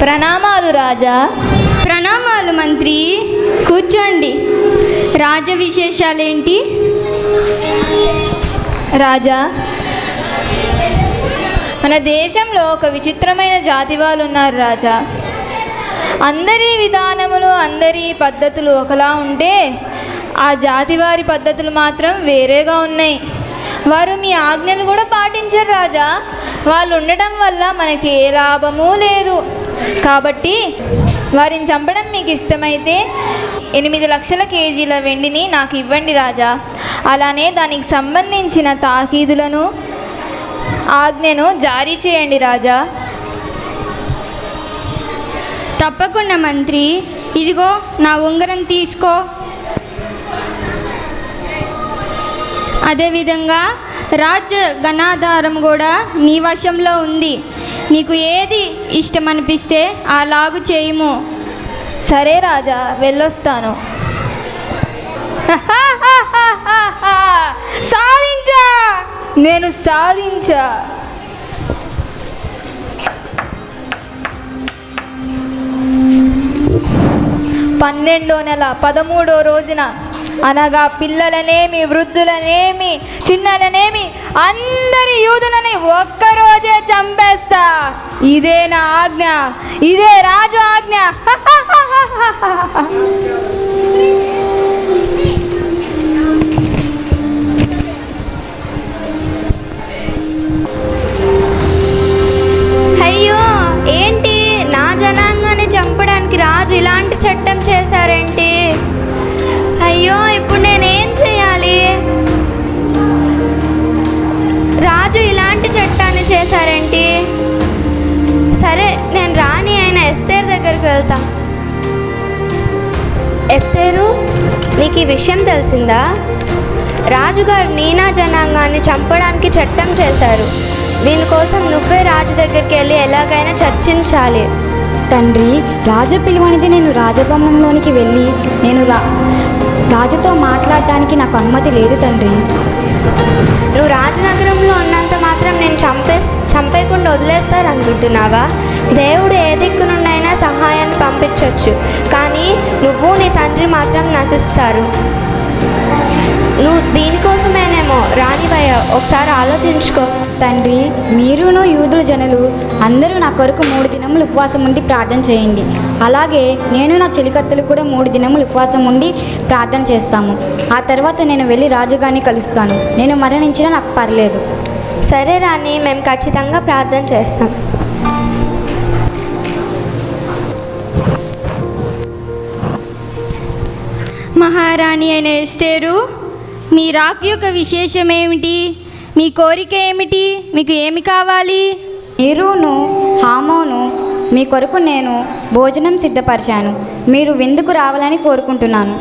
ప్రణామాలు రాజా. ప్రణామాలు మంత్రి. కూర్చోండి. రాజ విశేషాలేంటి? రాజా మన దేశంలో ఒక విచిత్రమైన జాతి వాళ్ళు ఉన్నారు రాజా. అందరి విధానములు అందరి పద్ధతులు ఒకలా ఉంటే ఆ జాతి వారి పద్ధతులు మాత్రం వేరేగా ఉన్నాయి. వారు మీ ఆజ్ఞలు కూడా పాటించరు రాజా. వాళ్ళు ఉండటం వల్ల మనకి ఏ లాభము లేదు. కాబట్టి వారిని చంపడం మీకు ఇష్టమైతే ఎనిమిది లక్షల కేజీల వెండిని నాకు ఇవ్వండి రాజా. అలానే దానికి సంబంధించిన తాకీదులను ఆజ్ఞను జారీ చేయండి రాజా. తప్పకుండా మంత్రి. ఇదిగో నా ఉంగరం తీసుకో. అదేవిధంగా రాజ్య గణాధారం కూడా నీ వశంలో ఉంది. నీకు ఏది ఇష్టం అనిపిస్తే ఆ లాగు చేయుము. సరే రాజా వెళ్ళొస్తాను. సాధించా! నేను సాధించా! పన్నెండో నెల పదమూడో రోజున అనగా పిల్లలనేమి వృద్ధులనేమి చిన్నలనేమి అందరి యూదులని ఒక్కరోజే చంపేస్తా. ఇదే నా ఆజ్ఞ ఇదే రాజు ఆజ్ఞ. రాజు ఇలాంటి చట్టాన్ని చేశారేంటి? సరే నేను రాణి అయిన ఎస్తేర్ దగ్గరికి వెళ్తా. ఎస్తేరు నీకు ఈ విషయం తెలిసిందా? రాజుగారు నీనా జనాంగాన్ని చంపడానికి చట్టం చేశారు. దీనికోసం నువ్వే రాజు దగ్గరికి వెళ్ళి ఎలాగైనా చర్చించాలి. తండ్రి రాజు పిలువనిది నేను రాజభవనంలోనికి వెళ్ళి నేను రా రాజుతో మాట్లాడటానికి నాకు అనుమతి లేదు తండ్రి. నువ్వు రాజనగరంలో ఉన్నంత మాత్రం నేను చంపే చంపేయకుండా వదిలేస్తారనుకుంటున్నావా దేవుడు ఏ దిక్కు సహాయాన్ని పంపించవచ్చు కానీ నువ్వు నీ తండ్రి మాత్రం నశిస్తారు. నువ్వు దీని ఒకసారి ఆలోచించుకో. తండ్రి మీరును యూదుల జనులు అందరూ నా కొరకు మూడు దినములు ఉపవాసం ఉండి ప్రార్థన చేయండి. అలాగే నేను నా చెలికత్తలు కూడా మూడు దినములు ఉపవాసం ఉండి ప్రార్థన చేస్తాము. ఆ తర్వాత నేను వెళ్ళి రాజుగారిని కలుస్తాను. నేను మరణించినా నాకు పర్లేదు. సరే రాణి మేము ఖచ్చితంగా ప్రార్థన చేస్తాం. మహారాణి అయిన ఎస్తేరు మీ రాక్ యొక్క విశేషం ఏమిటి మీ కోరిక ఏమిటి? మీకు ఏమి కావాలి? మీరును హామోను మీ కొరకు నేను భోజనం సిద్ధపరిచాను. మీరు విందుకు రావాలని కోరుకుంటున్నాను.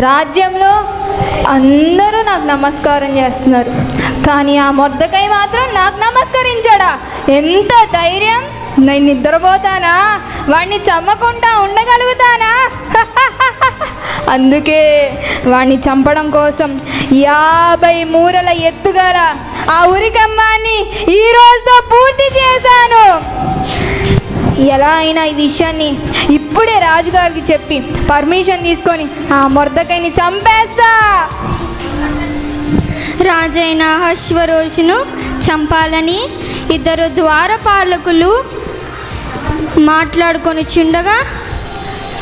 రాజ్యంలో అందరూ నాకు నమస్కారం చేస్తున్నారు. కానీ ఆ మొద్దకై మాత్రం నాకు నమస్కరించాడా? ఎంత ధైర్యం? నేను నిద్రపోతానా? వాడిని చమ్మకుండా ఉండగలుగుతానా? అందుకే వాడిని చంపడం కోసం యాభై మూరల ఎత్తుగల ఆ ఉరికమ్మాన్ని ఈ రోజుతో పూర్తి చేశాను. ఎలా అయినా ఈ విషయాన్ని ఇప్పుడే రాజుగారికి చెప్పి పర్మిషన్ తీసుకొని ఆ మొర్దకైని చంపేస్తా. రాజైన అహశ్వరోషును చంపాలని ఇద్దరు ద్వారపాలకులు మాట్లాడుకొని చుండగా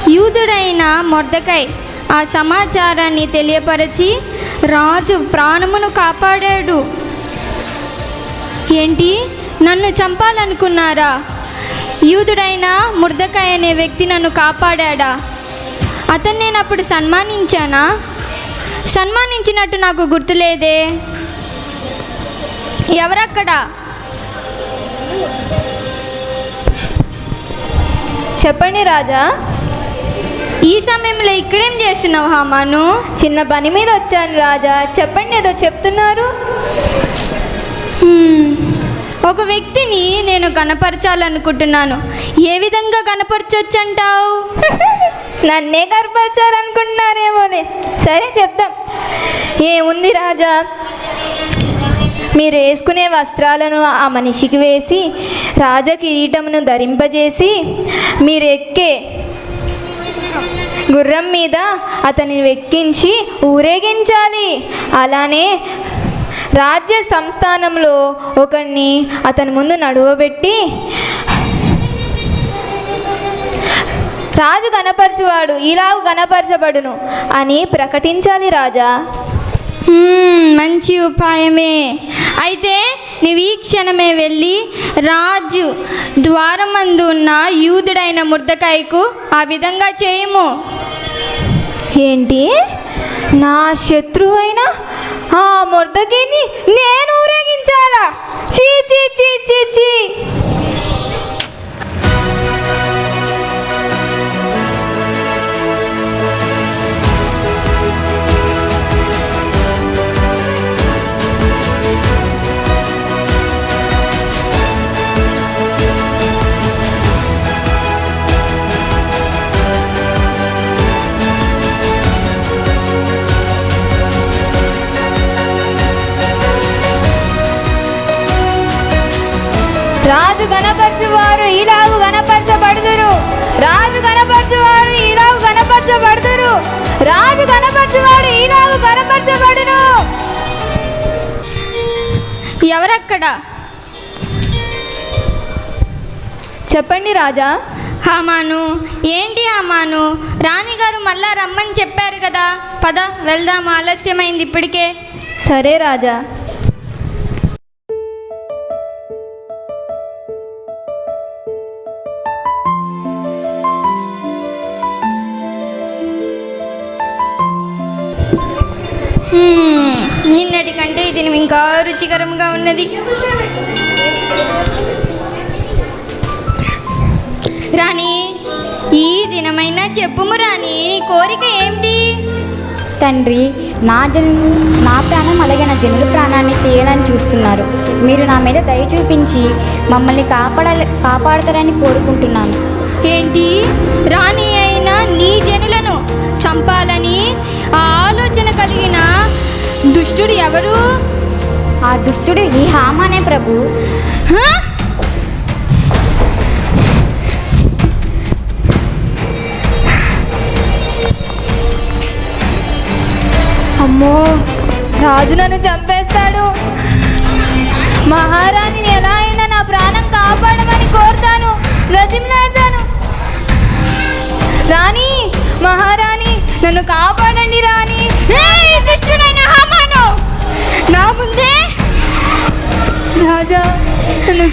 యూదుడైన మొర్దకై ఆ సమాచారాన్ని తెలియపరచి రాజు ప్రాణమును కాపాడాడు. ఏంటి? నన్ను చంపాలనుకున్నారా? యూదుడైన ముర్దకాయ్ అనే వ్యక్తి నన్ను కాపాడా అతన్ని నేను అప్పుడు సన్మానించానా? సన్మానించినట్టు నాకు గుర్తులేదే. ఎవరక్కడ? చెప్పండి రాజా. ఈ సమయంలో ఇక్కడేం చేస్తున్నావు హామాను? చిన్న పని మీద వచ్చాను రాజా. చెప్పండి ఏదో చెప్తున్నారు. ఒక వ్యక్తిని నేను కనపరచాలనుకుంటున్నాను ఏ విధంగా కనపరచొచ్చంటావు నన్నే కనపరచాలనుకుంటున్నారేమోలే సరే చెప్తాం ఏముంది రాజా? మీరు వేసుకునే వస్త్రాలను ఆ మనిషికి వేసి రాజ కిరీటమును ధరింపజేసి మీరు ఎక్కే గుర్రం మీద అతనిని వెక్కించి ఊరేగించాలి. అలానే రాజ్య సంస్థానంలో ఒకరిని అతని ముందు నడువబెట్టి రాజు గణపరచువాడు ఇలాగు గణపరచబడును అని ప్రకటించాలి రాజా. మంచి ఉపాయమే. అయితే నీవు ఈ క్షణమే వెళ్ళి రాజు ద్వారమందు ఉన్న యూదుడైన ముర్దకాయకు ఆ విధంగా చేయము. ఏంటి? నా శత్రువు అయిన ఆ ముర్దగిని నేను ఊరేగించాలా? చీ చీ చీ చీ చీ. రాజు గణపరచువాడు ఇలాగు గణపరచబడును ఎవరక్కడ? చెప్పండి రాజా. హామాను ఏంటి హామాను? రాణిగారు మళ్ళా రమ్మని చెప్పారు కదా. పద వెళ్దాం ఆలస్యమైంది ఇప్పటికే. సరే రాజా. నిన్నటి కంటే ఇది ఇంకా రుచికరంగా ఉన్నది. రాణి ఈ దినమైనా చెప్పుము రాణి నీ కోరిక ఏమిటి తండ్రి నా జన్ నా ప్రాణం అలాగే నా జనుల ప్రాణాన్ని తీయాలని చూస్తున్నారు. మీరు నా మీద దయ చూపించి మమ్మల్ని కాపాడాలి కాపాడతారని కోరుకుంటున్నాను. ఏంటి? రాణి అయిన నీ జనులను చంపాలని కలిగిన దుష్టుడు ఎవరు? ఆ దుష్టుడు ఈ హామానే ప్రభు. అమ్మో రాజు నన్ను చంపేస్తాడు. మహారాణిని ఎలా అయినా నా ప్రాణం కాపాడమని కోరుతాను. బ్రతిమలాడతాను. రాణి మహారాణి నన్ను కాపా రాజా నన్ను